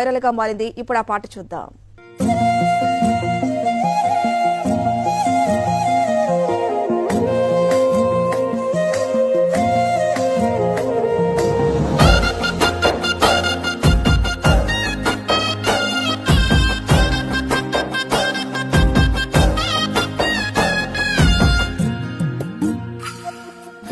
వైరల్గా మారింది. ఇప్పుడు ఆ పాట చూద్దాం.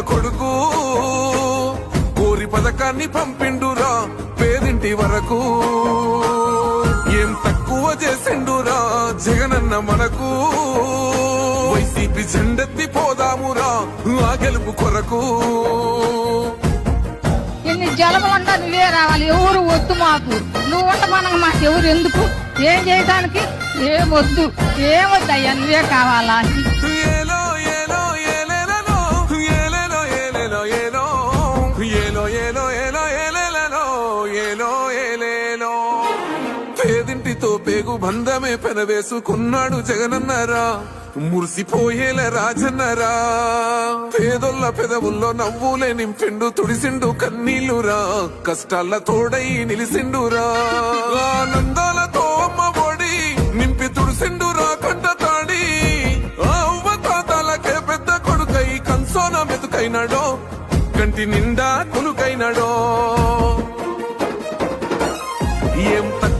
కొడుకు. కోరి పథకాన్ని పంపిండురా పేదింటి వరకు. ఏం తక్కువ చేసిండురా జగనన్న మనకు. వైసీపీ జెండెత్తి పోదామురా ఆ గెలుపు కొరకు. ఎన్ని జలములంటా నువ్వే రావాలి ఎవరు వద్దు మాకు. నువ్వు మనకు మాకు ఎవరు ఎందుకు? ఏం చేయడానికి ఏం వద్దు. ఏం వద్దు అయ్యా నువ్వే కావాలా? పేదింటితో బంధమే పెనవేసుకున్నాడు జగనన్నారా. మురిసిపోయేల రాజన్నరా. పేదొల్ల పెదవుల్లో నవ్వులే నింపిండు తుడిసిండు కన్నీళ్ళురా కష్టాల తోడై నిలిసిండురా. ఆనందాలతో అమ్మ ఒడి నింపి తుడిసిండురా కంట తాడి. ఆ అవ్వ పెద్ద కొడుకై కన్సోన మెతుకైనాడో కంటి నిండా కొనుకైనాడో ఏం తక్కువ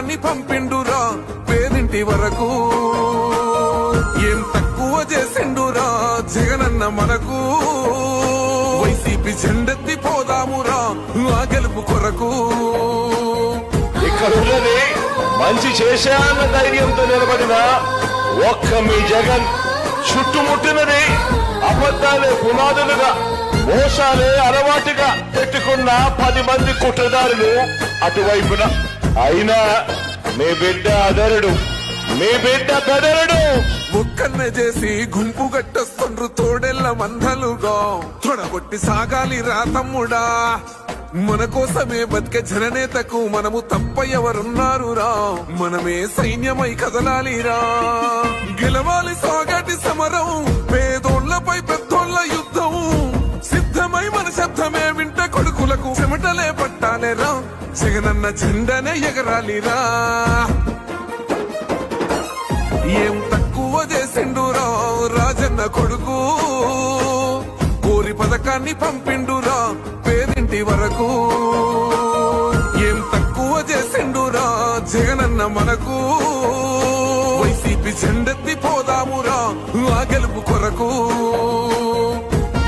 కోరి పంపిండురా. పేదింటి వరకు ఏం తక్కువ చేసిండురా. జగనన్న మనకు వైసీపీ జెండెత్తి పోదామురా. ఆ గెలుపు కొరకు. ఇక్కడ మంచి చేశాన్న ధైర్యంతో నిలబడిన ఒక్క మీ జగన్ చుట్టుముట్టినది అబద్ధాలే పునాదులుగా మోసాలే అలవాటుగా పెట్టుకున్న పది మంది కుట్రదారులు అటువైపున. అయినా మీ బిడ్డ అదరుడు. మీ బిడ్డ బెదరుడు. ముక్కన్న చేసి గుంపు గట్టొస్తుండ్రు తోడెల్ల మందలుగా. తొడగొట్టి సాగాలి రా తమ్ముడా. మన కోసమే బతికే జననేతకు మనము తప్ప ఎవరున్నారు రా మనమే సైన్యమై కదలాలిరా. గెలవాలి సాగాటి సమరం పేదోళ్ళపై పెద్దోళ్ళ యుద్ధం. సిద్ధమై మన శబ్దమే వింట కొడుకులకు చెమటలే పట్టాలేరా. జగనన్న జెండనే ఎగరాలిరా. ఏం తక్కువ చేసిండు రాజన్న కొడుకు? కోరి పథకాన్ని పంపిండురా పేదింటి వరకు. ఏం తక్కువ చేసిండురా జగనన్న మనకు? వైసీపీ జెండెత్తి పోదామురా ఆ గెలుపు కొరకు.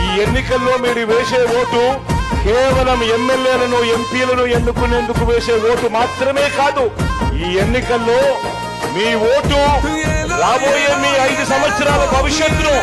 ఈ ఎన్నికల్లో మీరు వేసే ఓటు కేవలం ఎమ్మెల్యేలను ఎంపీలను ఎన్నుకునేందుకు వేసే ఓటు మాత్రమే కాదు ఈ ఎన్నికల్లో మీ ఓటు రాబోయే మీ ఐదు సంవత్సరాల భవిష్యత్తును